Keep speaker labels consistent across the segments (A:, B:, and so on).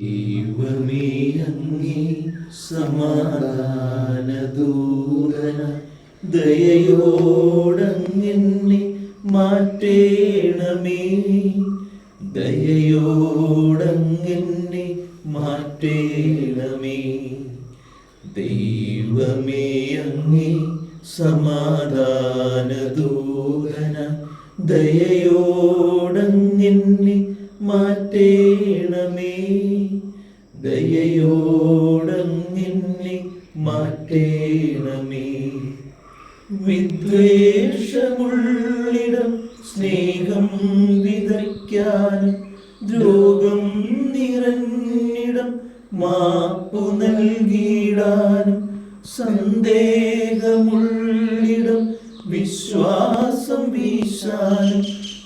A: ദൈവമേ അങ്ങേ സമാധാനദൂതന ദയയോടങ്ങിന്നെ മാറ്റേണമേ. ദയയോടങ്ങിന്നെ മാറ്റേണമേ. ദൈവമേ അങ്ങേ സമാധാനദൂതന ദയയോടങ്ങിന്നെ മാറ്റേണമേ. ദയയോടങ്ങിന്നെ മാറ്റേണമേ. വിദ്വേഷമുള്ളിടം സ്നേഹം വിതയ്ക്കാനും ദ്രോഹം നിറഞ്ഞിടം മാപ്പു നൽകിയിടാനും സന്ദേഹമുള്ളിടം വിശ്വാസം വീശാനും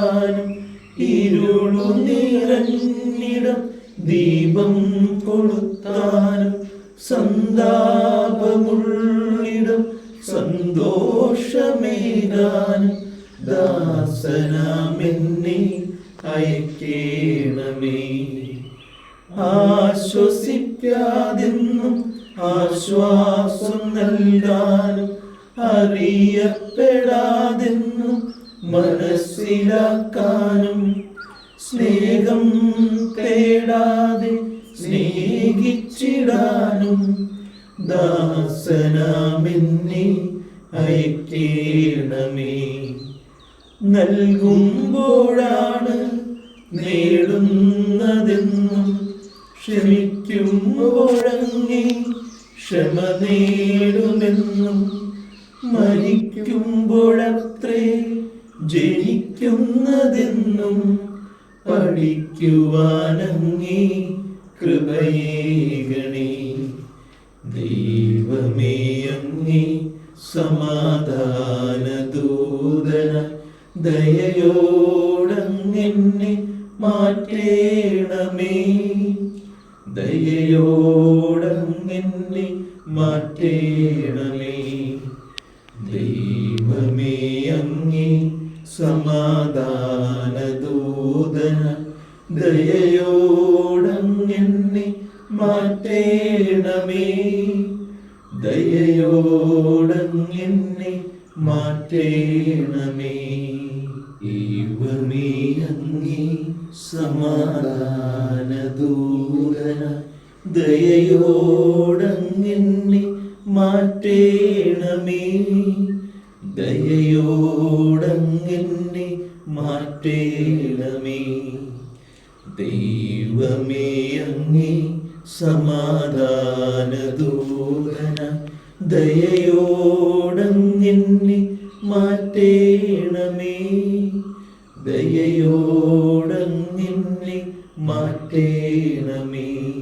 A: പ്രത്യാശയേകാനും ഇരുളു ദീപം കൊളുത്താനും സന്താപമുള്ളിടം സന്തോഷമേകാനും ദാസനാമെന്നെ അയക്കേണമേ. ആശ്വസിക്കാതെന്നും ആശ്വാസം നൽകാനും അറിയപ്പെടാതെന്നും മനസ്സിലാക്കാനും സ്നേഹം തേടാതെ സ്നേഹിച്ചിടാനും ദാസനാമെന്നെ അയക്കേണമേ നൽകുമ്പോഴാണ് നേടുന്നതെന്നും ക്ഷമിക്കുമ്പോഴങ്ങി ക്ഷമ നേടുമെന്നും മരിക്കുമ്പോഴത്രേ ജനിക്കുന്നതെന്നും പഠിക്കുവാനങ്ങേ കൃപയേകണേ ദൈവമേ അങ്ങേ സമാധാനദൂതന ദയയോടങ്ങനെ മാറ്റേണമേ. ദയയോടങ്ങനെ മാറ്റേണമേ. ദൈവ സമാധാനദൂതന ദയയോടങ്ങനെ മാറ്റേണമേ. ദയയോടങ്ങനെ മാറ്റേണമേ. ദൈവമേ അങ്ങേ സമാധാനദൂതന ദയയോടങ്ങനെ മാറ്റേണമേ ദയയോടങ്ങനെ മാറ്റേണമേ. ദൈവമേ അങ്ങേ സമാധാനദൂതന ദയയോടങ്ങനെ മാറ്റേണമേ. ദയയോടങ്ങനെ മാറ്റേണമേ.